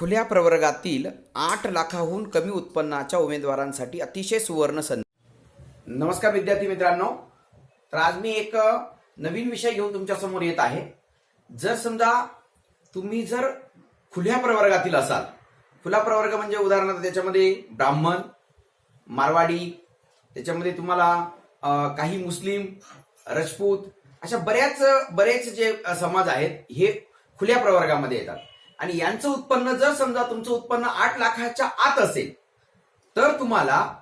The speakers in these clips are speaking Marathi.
खुल्या प्रवर्गातील आठ लाखाहून कमी उत्पन्नाच्या उमेदवारांसाठी अतिशय सुवर्ण संधी. नमस्कार विद्यार्थी मित्रांनो. तर आज मी एक नवीन विषय घेऊन तुमच्यासमोर येत आहे. जर समजा तुम्ही जर खुल्या प्रवर्गातील असाल खुला प्रवर्ग म्हणजे उदाहरणार्थ त्याच्यामध्ये ब्राह्मण मारवाडी त्याच्यामध्ये तुम्हाला काही मुस्लिम रजपूत अशा बऱ्याच बरेच जे समाज आहेत हे खुल्या प्रवर्गामध्ये येतात. आणि यांचं उत्पन्न जर समजा तुमचं उत्पन्न आठ लाखाच्या आत असेल तर तुम्हाला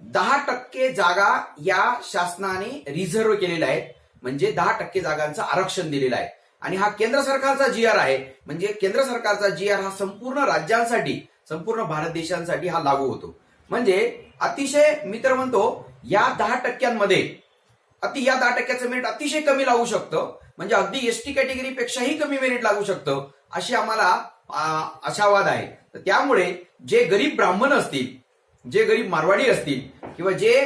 दहा टक्के जागा या शासनाने रिझर्व केलेल्या आहेत. म्हणजे दहा टक्के जागांचं आरक्षण दिलेलं आहे. आणि हा केंद्र सरकारचा जी आर आहे. म्हणजे केंद्र सरकारचा जी आर हा संपूर्ण राज्यांसाठी संपूर्ण भारत देशांसाठी हा लागू होतो. म्हणजे अतिशय मी तर म्हणतो या दहा टक्क्यांमध्ये अति या दहा टक्क्याचं मेरिट अतिशय कमी लागू शकतं. म्हणजे अगदी एसटी कॅटेगरी पेक्षाही कमी मेरिट लागू शकतं. अशी आम्हाला आशावाद आहे. तर त्यामुळे जे गरीब ब्राह्मण असतील जे गरीब मारवाडी असतील किंवा जे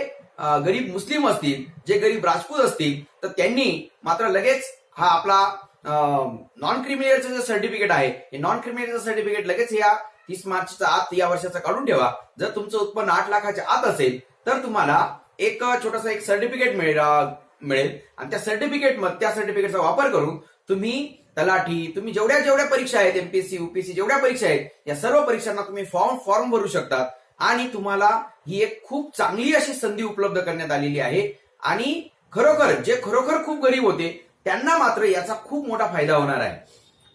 गरीब मुस्लिम असतील जे गरीब राजपूत असतील तर त्यांनी मात्र लगेच हा आपला नॉन क्रिमिनलचं जे सर्टिफिकेट आहे हे नॉन क्रिमिनलचं सर्टिफिकेट लगेच या तीस मार्चच्या आत या वर्षाचा काढून ठेवा. जर तुमचं उत्पन्न आठ लाखाच्या आत असेल तर तुम्हाला एक छोटासा एक सर्टिफिकेट मिळेल मिळेल. आणि त्या सर्टिफिकेट त्या सर्टिफिकेटचा वापर करून तुम्ही तलाठी तुम्ही जेवढ्या जेवढ्या परीक्षा आहेत एमपीएससी युपीएससी जेवढ्या परीक्षा आहेत या सर्व परीक्षांना तुम्ही फॉर्म फॉर्म भरू शकतात. आणि तुम्हाला ही एक खूप चांगली अशी संधी उपलब्ध करण्यात आलेली आहे. आणि खरोखर जे खरोखर खूप गरीब होते त्यांना मात्र याचा खूप मोठा फायदा होणार आहे.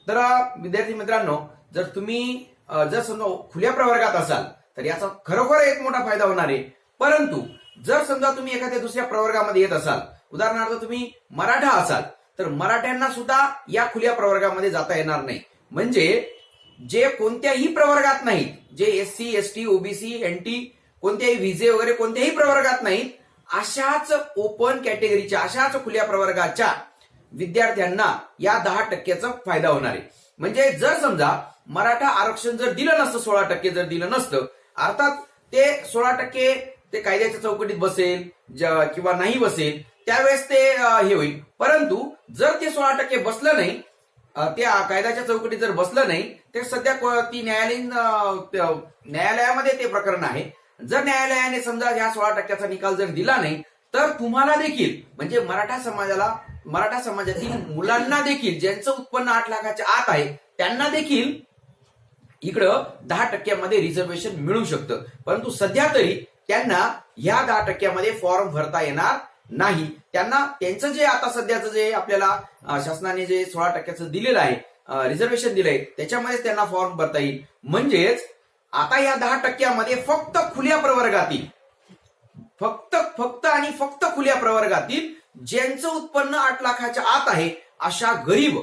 तर विद्यार्थी मित्रांनो जर तुम्ही जर समजा खुल्या प्रवर्गात असाल तर याचा खरोखर एक मोठा फायदा होणार आहे. परंतु जर समजा तुम्ही एखाद्या दुसऱ्या प्रवर्गामध्ये येत असाल उदाहरणार्थ तुम्ही मराठा असाल तर मराठ्यांना सुद्धा या खुल्या प्रवर्गामध्ये जाता येणार नाही. म्हणजे जे कोणत्याही प्रवर्गात नाहीत जे S C S T OBC N T कोणत्याही व्हिजे वगैरे कोणत्याही प्रवर्गात नाहीत अशाच ओपन कॅटेगरीच्या अशाच खुल्या प्रवर्गाच्या विद्यार्थ्यांना या दहा टक्क्याचा फायदा होणार आहे. म्हणजे जर समजा मराठा आरक्षण जर दिलं नसतं सोळा टक्के जर दिलं नसतं अर्थात ते सोळा टक्के ते कायद्याच्या चौकटीत बसेल किंवा नाही बसेल त्यावेळेस ते हे होईल. परंतु जर ते सोळा टक्के बसलं नाही त्या कायद्याच्या चौकटीत जर बसलं नाही तर सध्या ती न्यायालयीन न्यायालयामध्ये ते प्रकरण आहे. जर न्यायालयाने समजा ह्या सोळा टक्क्याचा निकाल जर दिला नाही तर तुम्हाला देखील म्हणजे मराठा समाजाला मराठा समाजातील मुलांना देखील ज्यांचं उत्पन्न आठ लाखाच्या आत आहे त्यांना देखील इकडं दहा टक्क्यामध्ये रिझर्वेशन मिळू शकतं. परंतु सध्या तरी त्यांना ह्या दहा टक्क्यामध्ये फॉर्म भरता येणार नाही. त्यांना त्यांचं जे आता सध्याचं जे आपल्याला शासनाने जे सोळा टक्क्याचं दिलेलं आहे रिझर्वेशन दिलंय त्याच्यामध्येच त्यांना फॉर्म भरता येईल. म्हणजेच आता या दहा टक्क्यामध्ये फक्त खुल्या प्रवर्गातील फक्त फक्त आणि फक्त खुल्या प्रवर्गातील ज्यांचं उत्पन्न आठ लाखाच्या आत आहे अशा गरीब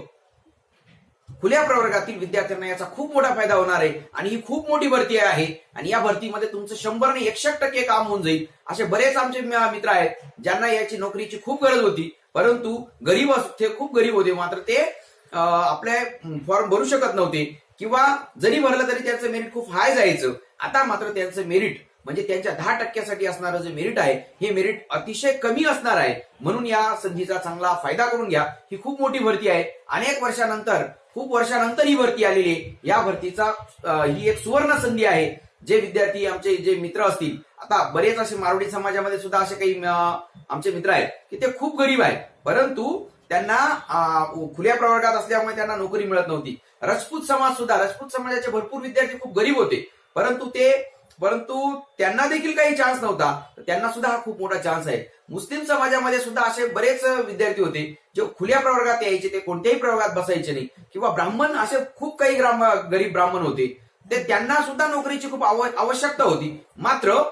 खुल्या प्रवर्गातील विद्यार्थ्यांना याचा खूप मोठा फायदा होणार आहे आणि ही खूप मोठी भरती आहे. आणि या भरतीमध्ये तुमचं शंभर ने एकसष्ट टक्के काम होऊन जाईल. असे बरेच आमचे मित्र आहेत ज्यांना याची नोकरीची खूप गरज होती. परंतु गरीब अस- ते खूप गरीब होते. मात्र ते आपले फॉर्म भरू शकत नव्हते. किंवा जरी भरलं तरी त्यांचं मेरिट खूप हाय जायचं. आता मात्र त्यांचं मेरिट म्हणजे त्यांच्या दहा टक्क्यासाठी असणारं जे मेरिट आहे हे मेरिट अतिशय कमी असणार आहे. म्हणून या संधीचा चांगला फायदा करून घ्या. ही खूप मोठी भरती आहे. अनेक वर्षानंतर खूप वर्षानंतर ही भरती आलेली आहे. या भरतीचा ही एक सुवर्ण संधी आहे. जे विद्यार्थी आमचे जे मित्र असतील आता बरेच असे मारवाडी समाजामध्ये सुद्धा असे काही आमचे मित्र आहेत की ते खूप गरीब आहेत. परंतु त्यांना खुल्या प्रवर्गात असल्यामुळे त्यांना नोकरी मिळत नव्हती. राजपूत समाज सुद्धा राजपूत समाजाचे भरपूर विद्यार्थी खूप गरीब होते. परंतु ते परंतु त्यांना देखील काही चान्स नव्हता. त्यांना सुद्धा हा खूप मोठा चान्स आहे. मुस्लिम समाजामध्ये सुद्धा असे बरेच विद्यार्थी होते जे खुल्या प्रवर्गात यायचे ते कोणत्याही प्रवर्गात बसायचे नाही. किंवा ब्राह्मण असे खूप काही ग्राम गरीब ब्राह्मण होते. ते त्यांना सुद्धा नोकरीची खूप आवश्यकता होती. मात्र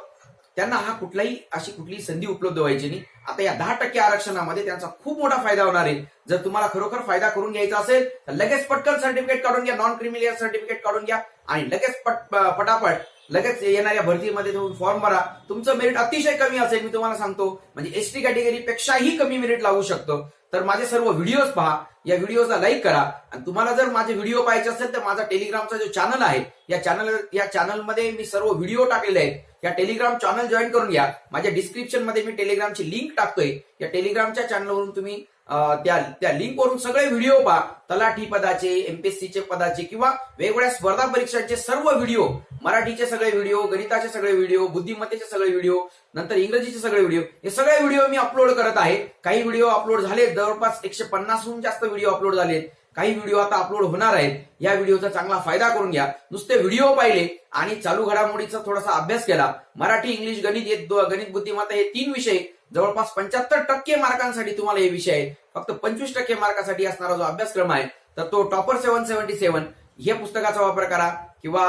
त्यांना हा कुठलाही अशी कुठलीही संधी उपलब्ध व्हायची नाही. आता या दहा टक्के आरक्षणामध्ये त्यांचा खूप मोठा फायदा होणार आहे. जर तुम्हाला खरोखर फायदा करून घ्यायचा असेल तर लगेच पटकन सर्टिफिकेट काढून घ्या नॉन क्रिमिलियर सर्टिफिकेट काढून घ्या आणि लगेच पट पटापट लगेच येणाऱ्या भरतीमध्ये तुम्ही फॉर्म भरा. तुमचं मेरिट अतिशय कमी असेल मी तुम्हाला सांगतो. म्हणजे एसटी कॅटेगरी पेक्षाही कमी मेरिट लागू शकतं. तर माझे सर्व व्हिडिओज पहा. या व्हिडिओला लाईक करा. आणि तुम्हाला जर माझे व्हिडिओ पाहायचे असेल तर माझा टेलिग्रामचा जो चॅनल आहे या चॅनल या चॅनलमध्ये मी सर्व व्हिडिओ टाकलेले आहेत. या टेलिग्राम चॅनल जॉईन करून घ्या. माझ्या डिस्क्रिप्शनमध्ये मी टेलिग्रामची लिंक टाकतोय. या टेलिग्रामच्या चॅनलवरून तुम्ही त्या त्या लिंकवरून सगळे व्हिडिओ पहा. तलाठी पदाचे एमपीएससीचे पदाचे किंवा वेगवेगळ्या स्पर्धा परीक्षांचे सर्व व्हिडिओ मराठीचे सगळे व्हिडिओ गणिताचे सगळे व्हिडिओ बुद्धिमत्तेचे सगळे व्हिडिओ नंतर इंग्रजीचे सगळे व्हिडिओ हे सगळे व्हिडिओ मी अपलोड करत आहे. काही व्हिडिओ अपलोड झाले जवळपास एकशे पन्नासहून जास्त व्हिडिओ अपलोड झालेत काही व्हिडिओ आता अपलोड होणार आहेत. या व्हिडिओचा चांगला फायदा करून घ्या. नुसते व्हिडिओ पाहिले आणि चालू घडामोडीचा थोडासा अभ्यास केला. मराठी इंग्लिश गणित हे गणित बुद्धिमत्ता हे तीन विषय. जवळपास पंच्याहत्तर टक्के मार्कांसाठी तुम्हाला हे विषय आहे. फक्त पंचवीस टक्के मार्कासाठी असणारा जो अभ्यासक्रम आहे तर तो टॉपर सेव्हन सेव्हन्टी सेव्हन हे पुस्तकाचा वापर करा किंवा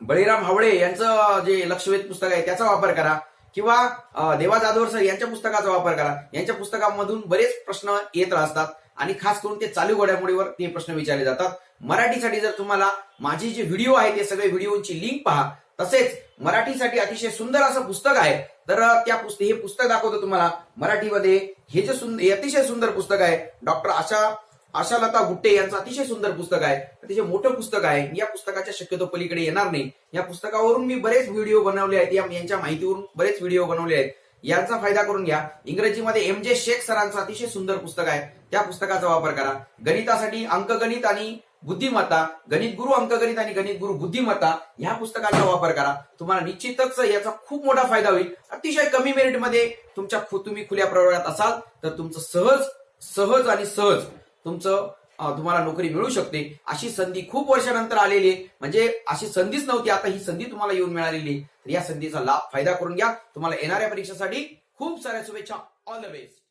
बळीराम हावळे यांचं जे लक्षवेध पुस्तक आहे त्याचा वापर करा किंवा देवा जाधवर सर यांच्या पुस्तकाचा वापर करा. यांच्या पुस्तकामधून बरेच प्रश्न येत असतात आणि खास करून ते चालू घडामोडीवर ते प्रश्न विचारले जातात. मराठीसाठी जर तुम्हाला माझे जे व्हिडिओ आहे ते सगळे व्हिडिओची लिंक पहा. तसेच मराठीसाठी अतिशय सुंदर असं पुस्तक आहे तर त्या पुस्तक हे पुस्तक दाखवतो तुम्हाला. मराठीमध्ये हे जे सुंदर अतिशय सुंदर पुस्तक आहे. डॉक्टर आशा आशालता गुट्टे यांचं अतिशय सुंदर पुस्तक आहे. अतिशय मोठं पुस्तक आहे. या पुस्तकाच्या शक्यतो पलीकडे येणार नाही. या पुस्तकावरून मी बरेच व्हिडिओ बनवले आहेत. या- यांच्या माहितीवरून बरेच व्हिडिओ बनवले आहेत. यांचा फायदा करून घ्या. इंग्रजीमध्ये एम जे शेख सरांचं अतिशय सुंदर पुस्तक आहे. त्या पुस्तकाचा वापर करा. गणितासाठी अंकगणित आणि बुद्धिमत्ता गणित गुरु अंकगणित आणि गणित गुरु बुद्धिमत्ता ह्या पुस्तकाचा वापर करा. तुम्हाला निश्चितच याचा खूप मोठा फायदा होईल. अतिशय कमी मेरिटमध्ये तुमच्या खु- तुम्ही खुल्या प्रवर्गात असाल तर तुमचं सहज सहज आणि सहज तुमचं तुम्हाला नोकरी मिळू शकते. अशी संधी खूप वर्षानंतर आलेली आहे. म्हणजे अशी संधीच नव्हती आता ही संधी तुम्हाला येऊन मिळालेली तर या संधीचा लाभ फायदा करून घ्या. तुम्हाला येणाऱ्या परीक्षेसाठी खूप साऱ्या शुभेच्छा. All the best